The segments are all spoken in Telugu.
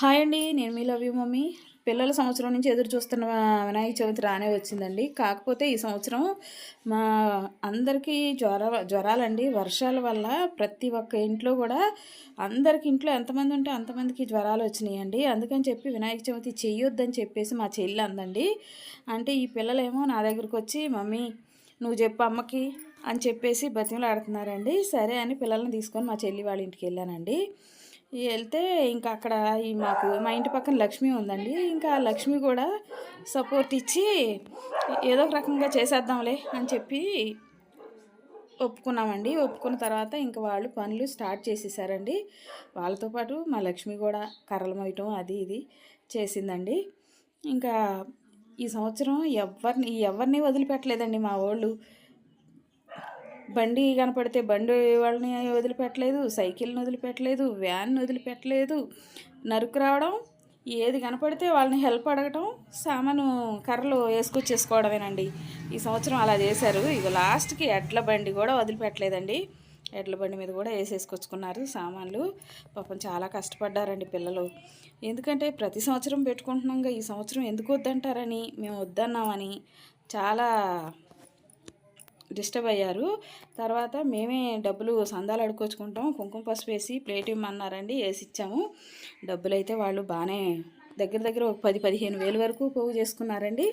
హాయ్ అండి నేను మీ లవ్ యూ మమ్మీ. పిల్లల సంవత్సరం నుంచి ఎదురు చూస్తున్న వినాయక చవితి రానే వచ్చిందండి. కాకపోతే ఈ సంవత్సరం మా అందరికీ జ్వర జ్వరాలండి. వర్షాల వల్ల ప్రతి ఒక్క ఇంట్లో కూడా అందరికి ఇంట్లో ఎంతమంది ఉంటే అంతమందికి జ్వరాలు వచ్చినాయండి. అందుకని చెప్పి వినాయక చవితి చెయ్యొద్దని చెప్పేసి మా చెల్లి అందండి. అంటే ఈ పిల్లలేమో నా దగ్గరికి వచ్చి మమ్మీ నువ్వు చెప్పు అమ్మకి అని చెప్పేసి బతిమలాడుతున్నారండి. సరే అని పిల్లల్ని తీసుకొని మా చెల్లి వాళ్ళ ఇంటికి వెళ్ళానండి. వెళ్తే ఇంకా అక్కడ ఈ మాకు మా ఇంటి పక్కన లక్ష్మి ఉందండి. ఇంకా ఆ లక్ష్మి కూడా సపోర్ట్ ఇచ్చి ఏదో ఒక రకంగా చేసేద్దాంలే అని చెప్పి ఒప్పుకున్నామండి. ఒప్పుకున్న తర్వాత ఇంకా వాళ్ళు పనులు స్టార్ట్ చేసేసారండి. వాళ్ళతో పాటు మా లక్ష్మి కూడా కర్రలు మోయటం అది ఇది చేసిందండి. ఇంకా ఈ సంవత్సరం ఎవరిని ఎవరిని వదిలిపెట్టలేదండి మా వాళ్ళు. బండి కనపడితే బండి వాళ్ళని వదిలిపెట్టలేదు సైకిల్ని వదిలిపెట్టలేదు వ్యాన్ని వదిలిపెట్టలేదు. నరుకు రావడం ఏది కనపడితే వాళ్ళని హెల్ప్ అడగటం సామాను కర్రలు వేసుకొచ్చేసుకోవడమేనండి. ఈ సంవత్సరం అలా చేశారు. ఇక లాస్ట్కి ఎడ్ల బండి కూడా వదిలిపెట్టలేదండి. ఎడ్ల బండి మీద కూడా వేసేసుకొచ్చుకున్నారు సామాన్లు. పాపం చాలా కష్టపడ్డారండి పిల్లలు. ఎందుకంటే ప్రతి సంవత్సరం పెట్టుకుంటున్నాం ఈ సంవత్సరం ఎందుకు వద్దంటారని మేము వద్దన్నామని చాలా డిస్టర్బ్ అయ్యారు. తర్వాత మేమే డబ్బులు సందాలు అడుకొచ్చుకుంటాం కుంకుమ పసుపు వేసి ప్లేట్ ఇమ్మన్నారండి వేసి ఇచ్చాము. డబ్బులు అయితే వాళ్ళు బాగానే దగ్గర దగ్గర ఒక పది పదిహేను వేలు వరకు పోగు చేసుకున్నారండి.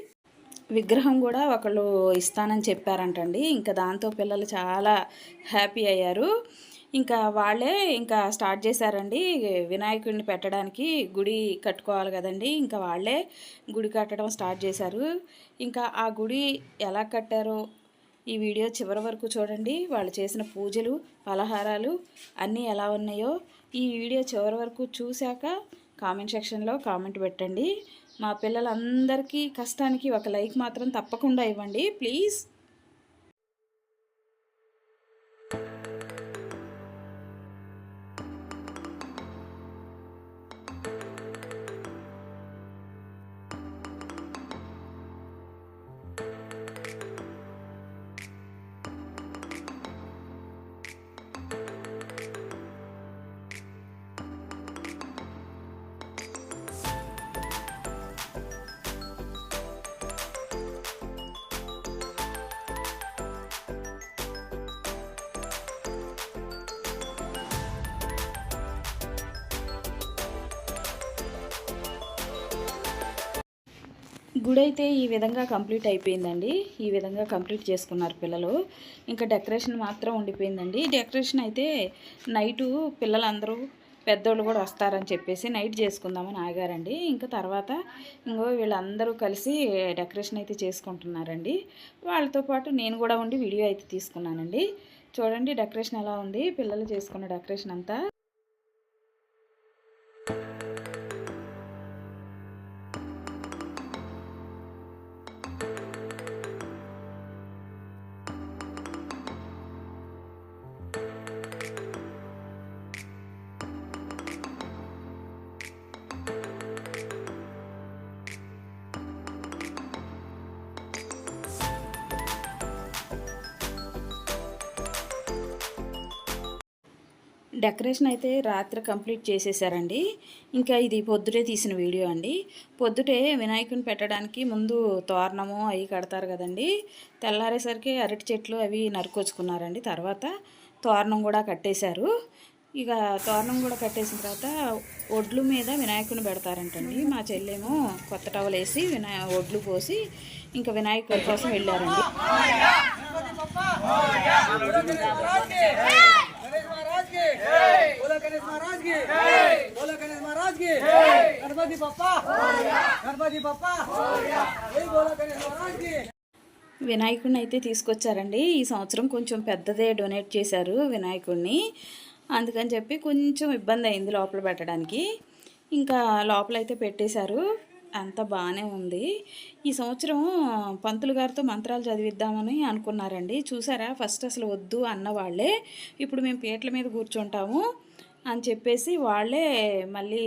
విగ్రహం కూడా ఒకళ్ళు ఇస్తానని చెప్పారంటండి. ఇంకా దాంతో పిల్లలు చాలా హ్యాపీ అయ్యారు. ఇంకా వాళ్ళే ఇంకా స్టార్ట్ చేశారండి వినాయకుడిని పెట్టడానికి గుడి కట్టుకోవాలి కదండి. ఇంకా వాళ్ళే గుడి కట్టడం స్టార్ట్ చేశారు. ఇంకా ఆ గుడి ఎలా కట్టారో ఈ వీడియో చివరి వరకు చూడండి. వాళ్ళు చేసిన పూజలు పలహారాలు అన్నీ ఎలా ఉన్నాయో ఈ వీడియో చివరి వరకు చూశాక కామెంట్ సెక్షన్లో కామెంట్ పెట్టండి. మా పిల్లలందరికీ కష్టానికి ఒక లైక్ మాత్రం తప్పకుండా ఇవ్వండి. ప్లీజ్. గుడి అయితే ఈ విధంగా కంప్లీట్ అయిపోయిందండి. ఈ విధంగా కంప్లీట్ చేసుకున్నారు పిల్లలు. ఇంకా డెకరేషన్ మాత్రం ఉండిపోయిందండి. డెకరేషన్ అయితే నైటు పిల్లలందరూ పెద్దోళ్ళు కూడా వస్తారని చెప్పేసి నైట్ చేసుకుందామని ఆగారండి. ఇంకా తర్వాత ఇంకో వీళ్ళందరూ కలిసి డెకరేషన్ అయితే చేసుకుంటున్నారండి. వాళ్ళతో పాటు నేను కూడా ఉండి వీడియో అయితే తీసుకున్నానండి. చూడండి డెకరేషన్ ఎలా ఉంది. పిల్లలు చేసుకున్న డెకరేషన్ అంతా. డెకరేషన్ అయితే రాత్రి కంప్లీట్ చేసేసారండి. ఇంకా ఇది పొద్దుటే తీసిన వీడియో అండి. పొద్దుటే వినాయకుని పెట్టడానికి ముందు తోరణము అవి కడతారు కదండి. తెల్లారేసరికి అరటి చెట్లు అవి నరుకొచ్చుకున్నారండి. తర్వాత తోరణం కూడా కట్టేశారు. ఇక తోరణం కూడా కట్టేసిన తర్వాత ఒడ్లు మీద వినాయకుని పెడతారంటండి. మా చెల్లేమో కొత్త టవల్ వేసి వినా ఒడ్లు పోసి ఇంకా వినాయకుడి కోసం వెళ్ళారండి. गणेश महाराज की बोलो गणेश महाराज की गणपति पप्पा गणपति पप्पा बोलो गणेश महाराज की వినాయకుడిని అయితే తీసుకొచ్చారండి ఈ సంవత్సరం కొంచెం పెద్దదే డొనేట్ చేశారు వినాయకుడిని అందుకని చెప్పి కొంచెం ఇబ్బంది అయింది లోపల పెట్టడానికి ఇంకా లోపల అయితే పెట్టేశారు అంత బాగానే ఉంది. ఈ సంవత్సరం పంతులు గారితో మంత్రాలు చదివిద్దామని అనుకున్నారండి. చూసారా? ఫస్ట్ అసలు వద్దు అన్న వాళ్ళే. ఇప్పుడు మేము పీటల మీద కూర్చుంటాము అని చెప్పేసి వాళ్ళే మళ్ళీ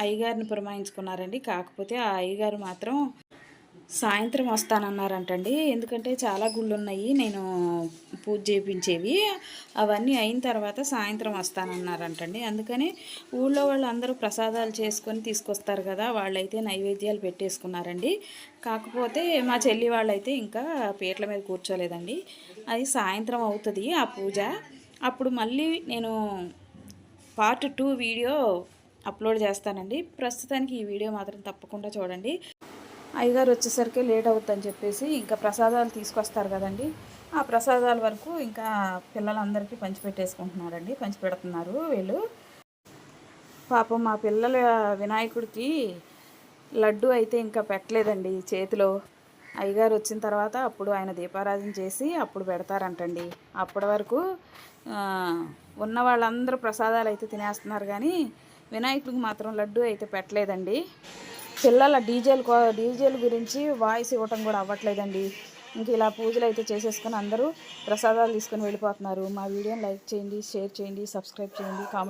అయ్యగారిని పురమాయించుకున్నారండి. కాకపోతే ఆ అయ్యగారు మాత్రం సాయంత్రం వస్తానన్నారంటండి. ఎందుకంటే చాలా గుళ్ళు ఉన్నాయి నేను పూజ చేయించేవి. అవన్నీ అయిన తర్వాత సాయంత్రం వస్తానన్నారంటండి. అందుకని ఊళ్ళో వాళ్ళందరూ ప్రసాదాలు చేసుకొని తీసుకొస్తారు కదా. వాళ్ళైతే నైవేద్యాలు పెట్టేసుకున్నారండి. కాకపోతే మా చెల్లి వాళ్ళైతే ఇంకా పీటల మీద కూర్చోలేదండి. అది సాయంత్రం అవుతుంది ఆ పూజ. అప్పుడు మళ్ళీ నేను పార్ట్ టూ వీడియో అప్లోడ్ చేస్తానండి. ప్రస్తుతానికి ఈ వీడియో మాత్రం తప్పకుండా చూడండి. అయ్యగారు వచ్చేసరికి లేట్ అవుతుందని చెప్పేసి ఇంకా ప్రసాదాలు తీసుకొస్తారు కదండి. ఆ ప్రసాదాల వరకు ఇంకా పిల్లలందరికీ పంచిపెట్టేసుకుంటున్నారండి. పంచిపెడుతున్నారు వీళ్ళు. పాపం మా పిల్లల వినాయకుడికి లడ్డు అయితే ఇంకా పెట్టలేదండి చేతిలో. అయ్యగారు వచ్చిన తర్వాత అప్పుడు ఆయన దీపారాధన చేసి అప్పుడు పెడతారంటండి. అప్పటి వరకు ఉన్న వాళ్ళందరూ ప్రసాదాలు అయితే తినేస్తున్నారు కానీ వినాయకుడికి మాత్రం లడ్డు అయితే పెట్టలేదండి. పిల్లల డీజేలు కో- డీజేల గురించి వాయిస్ ఇవ్వటం కూడా అవ్వట్లేదండి. ఇంక ఇలా పూజలు అయితే చేసేసుకొని అందరూ ప్రసాదాలు తీసుకొని వెళ్ళిపోతున్నారు. మా వీడియోని లైక్ చేయండి షేర్ చేయండి సబ్స్క్రైబ్ చేయండి కామెంట్